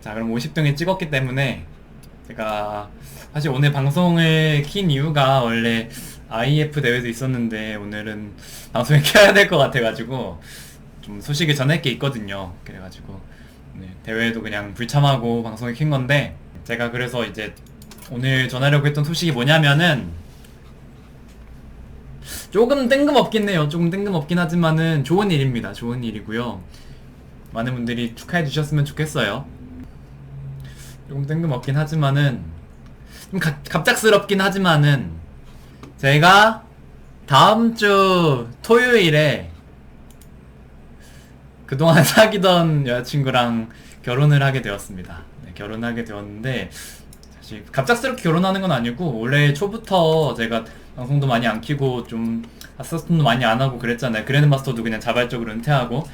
자 그럼 50등을 찍었기 때문에 제가 사실 오늘 방송을 킨 이유가 원래 IF 대회도 있었는데 오늘은 방송을 켜야 될 것 같아가지고 좀 소식을 전할 게 있거든요. 그래가지고 네, 대회도 그냥 불참하고 방송을 킨 건데 제가 그래서 이제 오늘 전하려고 했던 소식이 뭐냐면은 조금 뜬금없긴 해요. 조금 뜬금없긴 하지만은 좋은 일입니다. 좋은 일이고요. 많은 분들이 축하해 주셨으면 좋겠어요. 조금 뜬금없긴 하지만은 좀 가- 갑작스럽긴 하지만은 제가 다음 주 토요일에 그동안 사귀던 여자친구랑 결혼을 하게 되었습니다. 네, 결혼하게 되었는데 사실 갑작스럽게 결혼하는 건 아니고 원래 초부터 제가 방송도 많이 안 키고 좀 아스스톤도 많이 안 하고 그랬잖아요. 그랜드마스터도 그냥 자발적으로 은퇴하고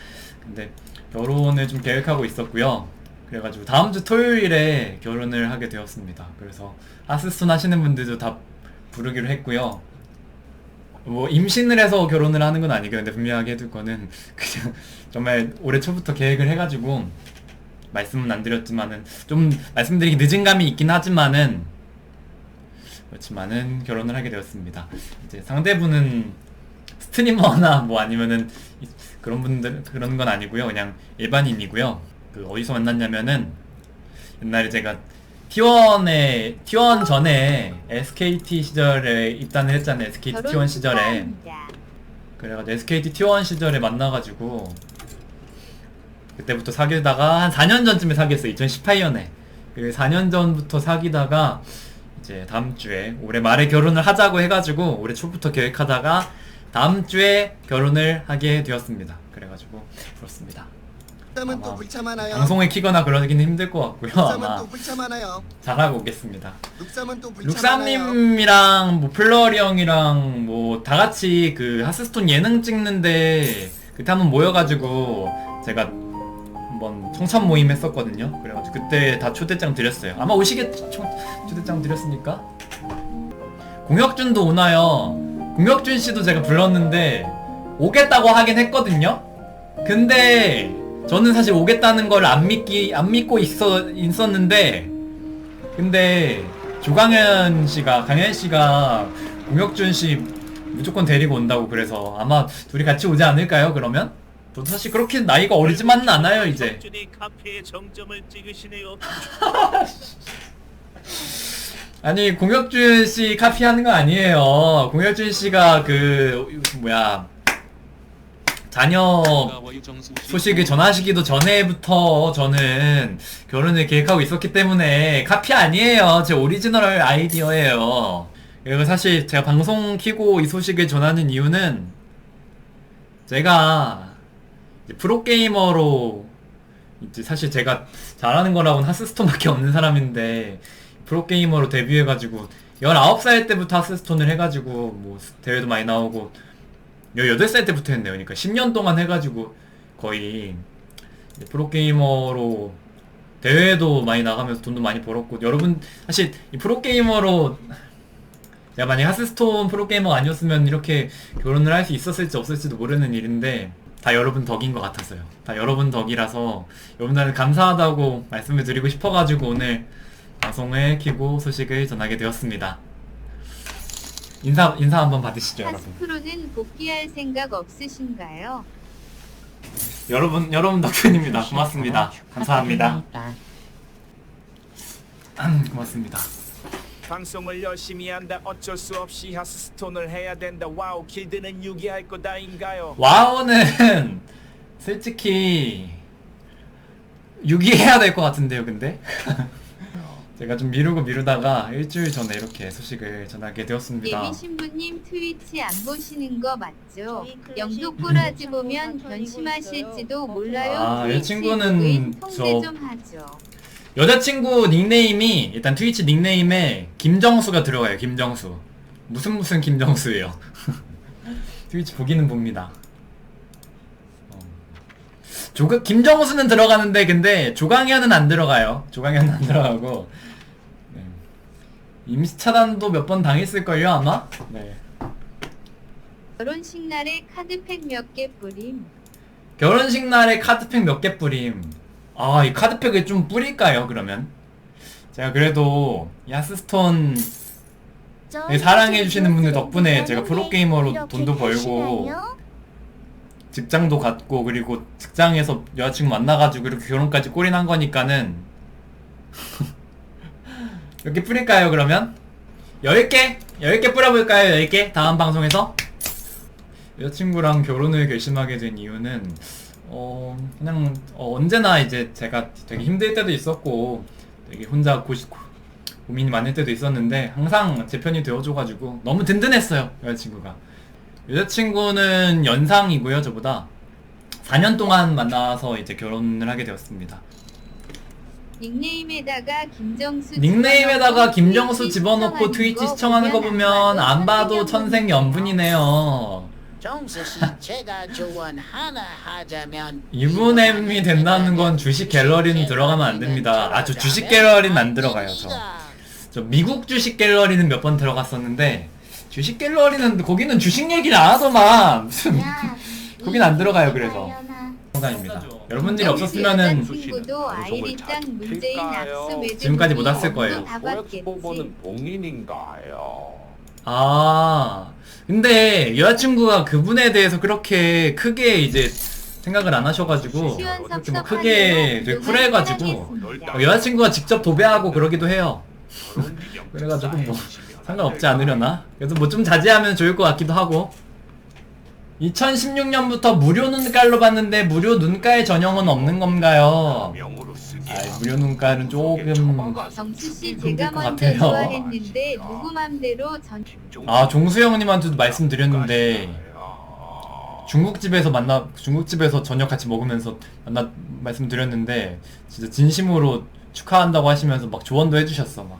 근데 결혼을 좀 계획하고 있었고요. 그래가지고 다음 주 토요일에 결혼을 하게 되었습니다. 그래서 아스스톤 하시는 분들도 다 부르기로 했고요. 뭐 임신을 해서 결혼을 하는 건 아니고 근데 분명하게 해둘 거는 그냥 정말 올해 초부터 계획을 해가지고 말씀은 안 드렸지만은 좀 말씀드리기 늦은 감이 있긴 하지만은 그렇지만은 결혼을 하게 되었습니다. 이제 상대분은 스트리머나 뭐 아니면은 이- 그런 분들 그런 건 아니고요. 그냥 일반인이고요. 그 어디서 만났냐면은 옛날에 제가 T1에 T1 전에 SKT 시절에 입단을 했잖아요. SKT T1 시절에. 그래가지고 SKT T1 시절에 만나가지고 그때부터 사귀다가 한 4년 전쯤에 사귀었어요. 2018년에. 그 4년 전부터 사귀다가 이제 다음 주에 올해 말에 결혼을 하자고 해가지고 올해 초부터 계획하다가 다음 주에 결혼을 하게 되었습니다. 그래가지고 그렇습니다. 땀은 아마 또 불참하나요? 방송을 키거나 그러기는 힘들 것 같고요. 룩삼은 아마 또 불참하나요? 잘하고 오겠습니다. 룩삼은 또 불참하나요? 룩삼님이랑 뭐 플러리 형이랑 뭐 다 같이 그 하스스톤 예능 찍는데 그때 한번 모여가지고 제가 한번 청천 모임 했었거든요. 그래가지고 그때 다 초대장 드렸어요. 아마 오시겠죠? 초- 초대장 드렸으니까. 공혁준도 오나요? 공혁준 씨도 제가 불렀는데 오겠다고 하긴 했거든요. 근데 저는 사실 오겠다는 걸 안 믿기 안 믿고 있어 있었는데 근데 조강현 씨가 강현 씨가 공혁준 씨 무조건 데리고 온다고 그래서 아마 둘이 같이 오지 않을까요? 그러면? 저도 사실 그렇게 나이가 어리지만은 않아요 이제. 준이 카페에 정점을 찍으시네요. 아니 공혁준 씨 카피하는 거 아니에요. 공혁준 씨가 그 뭐야 자녀 소식을 전하시기도 전에부터 저는 결혼을 계획하고 있었기 때문에 카피 아니에요. 제 오리지널 아이디어예요. 그리고 사실 제가 방송 키고 이 소식을 전하는 이유는 제가 프로게이머로 이제 사실 제가 잘하는 거라고는 하스스톤밖에 없는 사람인데 프로게이머로 데뷔해가지고 19살 때부터 하스스톤을 해가지고 뭐 대회도 많이 나오고 18살 때부터 했네요. 그러니까 10년 동안 해가지고 거의 프로게이머로 대회도 많이 나가면서 돈도 많이 벌었고 여러분 사실 이 프로게이머로 제가 만약 하스스톤 프로게이머가 아니었으면 이렇게 결혼을 할 수 있었을지 없을지도 모르는 일인데 다 여러분 덕인 것 같아서요. 다 여러분 덕이라서 여러분들 말씀하다고 말씀을 드리고 싶어가지고 오늘 방송을 키고 소식을 전하게 되었습니다. 인사 인사 한번 받으시죠, 여러분. 하스프로는 복귀할 생각 없으신가요? 여러분 여러분 덕분입니다. 고맙습니다. 감사합니다. 고맙습니다. 방송을 열심히 한다 어쩔 수 없이 하스스톤을 해야 된다 와우 길드는 유기할 거다인가요? 와우는 솔직히 유기해야 될 것 같은데요, 근데 제가 좀 미루고 미루다가 일주일 전에 이렇게 소식을 전하게 되었습니다. 예비 신부님 트위치 안 보시는 거 맞죠? 저희 클래식 영도꾸라지 보면 전이고 변심하실지도 있어요. 몰라요. 아, 이 트위치 친구는 부인 통제 저- 좀 하죠. 여자친구 닉네임이 일단 트위치 닉네임에 김정수가 들어가요. 김정수. 무슨 무슨 김정수예요. 트위치 보기는 봅니다. 어. 조가 김정수는 들어가는데 근데 조강현은 안 들어가요. 조강현은 안 들어가고 네. 임시 차단도 몇 번 당했을 걸요 아마. 네. 결혼식 날에 카드팩 몇 개 뿌림. 결혼식 날에 카드팩 몇 개 뿌림. 아, 이 카드팩을 좀 뿌릴까요, 그러면? 제가 그래도 야스스톤 네, 사랑해주시는 분들 덕분에 제가 프로게이머로 돈도 벌고 직장도 갖고 그리고 직장에서 여자친구 만나가지고 이렇게 결혼까지 꼴이난 거니까는 몇개 뿌릴까요 그러면? 10개? 10개 뿌려볼까요 10개? 다음 방송에서? 여자친구랑 결혼을 결심하게 된 이유는 어 그냥 어, 언제나 이제 제가 되게 힘들 때도 있었고 되게 혼자 고시, 고, 고민이 많을 때도 있었는데 항상 제 편이 되어줘가지고 너무 든든했어요 여자친구가 여자친구는 연상이고요 저보다. 4년 동안 만나서 이제 결혼을 하게 되었습니다. 닉네임에다가 김정수 닉네임에다가 집어넣고 김정수 트위치 집어넣고 트위치 시청하는 거 보면 안 봐도 천생연분이네요. 정수 씨 제가 조언 하나 하자면 유부남이 된다는 건 주식 갤러리는 들어가면 안 됩니다. 아, 저 주식 갤러리는 안 들어가요, 저. 저 미국 주식 갤러리는 몇 번 들어갔었는데 주식 갤러리는 거기는 주식 얘기를 안 하더만 무슨 거긴 안 들어가요 그래서 영상입니다. 여러분들이 없었으면은 친구도 아이리 짱 문재인 필까요? 악수 매듭 지금까지 못 왔을 거예요. 부부는 봉인인가요? 아 근데 여자친구가 그분에 대해서 그렇게 크게 이제 생각을 안 하셔가지고 그렇게 뭐 크게 되게 쿨해가지고 어, 여자친구가 직접 도배하고 그러기도 해요. 그래가지고 뭐 상관없지 않으려나? 그래서 뭐 좀 자제하면 좋을 것 같기도 하고 2016년부터 무료 눈깔로 봤는데 무료 눈깔 전용은 없는 건가요? 아 무료 눈깔은 조금 정수 씨 힘들 제가 것 먼저 같아요. 좋아했는데 누구 맘대로 전 아 종수 형님한테도 말씀드렸는데 중국집에서 만나 중국집에서 저녁 같이 먹으면서 만나 말씀드렸는데 진짜 진심으로 축하한다고 하시면서 막 조언도 해주셨어 막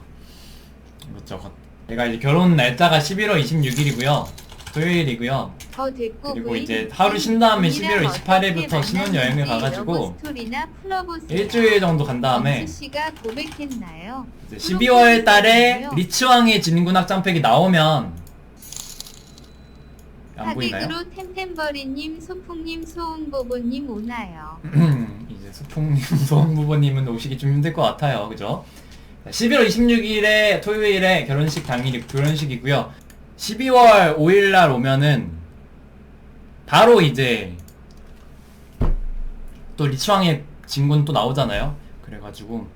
이것저것 제가 이제 결혼 날짜가 11월 26일이고요 토요일이고요 더 됐고 그리고 이제 하루 쉰 다음에 11월 28일부터 신혼여행을 가가지고 스토리나 풀어보세요. 일주일 정도 간 다음에 정수 씨가 고백했나요? 이제 12월 달에 리치왕의 진군 확장팩이 나오면 안 보이나요? 하객으로 템템버리님, 소풍님, 소은보보님 오나요? 이제 소풍님, 소원부모님은 오시기 좀 힘들 것 같아요. 그죠? 11월 26일에 토요일에 결혼식 당일이 결혼식이고요. 12월 5일 날 오면은 바로 이제 또 리치왕의 진군 또 나오잖아요. 그래가지고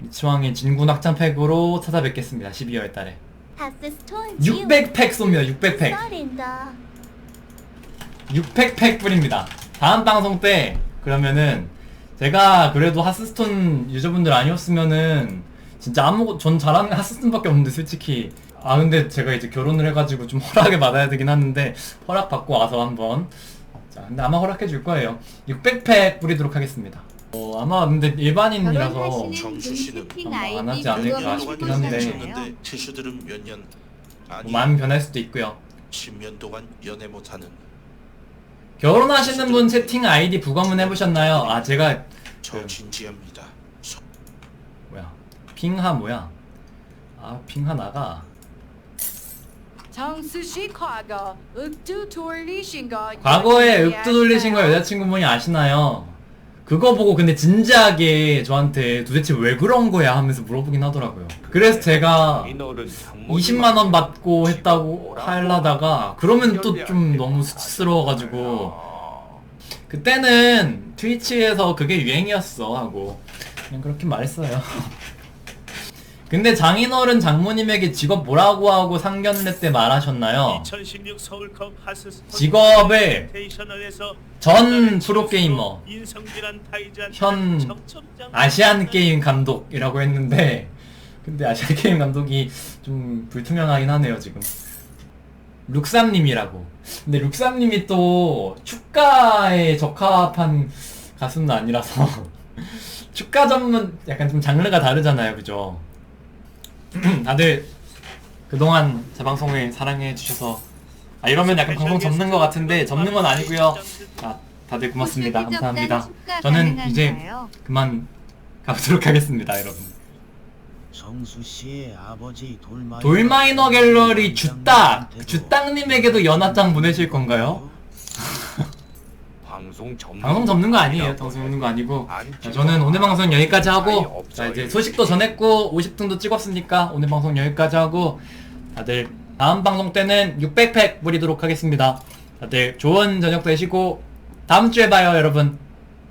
리치왕의 진군 확장팩으로 찾아뵙겠습니다. 12월 달에. 600팩 쏩니다. 600팩. 600팩 뿌립니다. 다음 방송 때 그러면은 제가 그래도 하스스톤 유저분들 아니었으면은 진짜 아무것 전 잘하는 게 하스스톤밖에 없는데 솔직히. 아 근데 제가 이제 결혼을 해가지고 좀 허락을 받아야 되긴 하는데 허락 받고 와서 한번. 자 근데 아마 허락해 줄 거예요. 600팩 뿌리도록 하겠습니다. 어 아마 근데 일반인이라서 정수 씨는 아마 안 하지 않을까 싶긴 한데. 몇 년, 뭐 아니 마음이 변할 수도 있고요. 10년 동안 연애 못하는. 결혼하시는 분 채팅 아이디 부검은 해보셨나요? 아 제가 저 그- 진지합니다. 소- 뭐야 핑하 뭐야 아 핑하 나가 정수씨 과거 윽두 돌리신 거 과거에 윽두 돌리신 거? 여자친구분이 아시나요? 그거 보고 근데 진지하게 저한테 도대체 왜 그런 거야 하면서 물어보긴 하더라고요. 그래서 제가 20만 원 받고 했다고 하려다가 그러면 또 좀 너무 수치스러워가지고 그때는 트위치에서 그게 유행이었어 하고 그냥 그렇게 말했어요. 근데 장인어른 장모님에게 직업 뭐라고 하고 상견례 때 말하셨나요? 2016 서울컵 직업을 전 프로게이머 현 청첩장 아시안 게임 감독이라고 했는데 근데 아시안 게임 감독이 좀 불투명하긴 하네요 지금. 룩삼님이라고. 근데 룩삼님이 또 축가에 적합한 가수는 아니라서 축가 전문 약간 좀 장르가 다르잖아요 그죠 다들 그동안 제 방송을 사랑해 주셔서 아 이러면 약간 방송 접는 것 같은데 접는 건 아니고요 아 다들 고맙습니다 감사합니다 저는 이제? 그만 가보도록 하겠습니다, 여러분. 정수 씨의 아버지 돌마이너, 돌마이너 갤러리 주딱! 주딱님에게도 연하장 보내실 건가요? 방송 접 방송 접는 거 아니에요. 방송 접는 거 아니고. 자, 저는 오늘 방송 여기까지 하고 자 이제 소식도 전했고 50등도 찍었으니까 오늘 방송 여기까지 하고 다들 다음 방송 때는 600팩 뿌리도록 하겠습니다. 다들 좋은 저녁 되시고 다음 주에 봐요 여러분.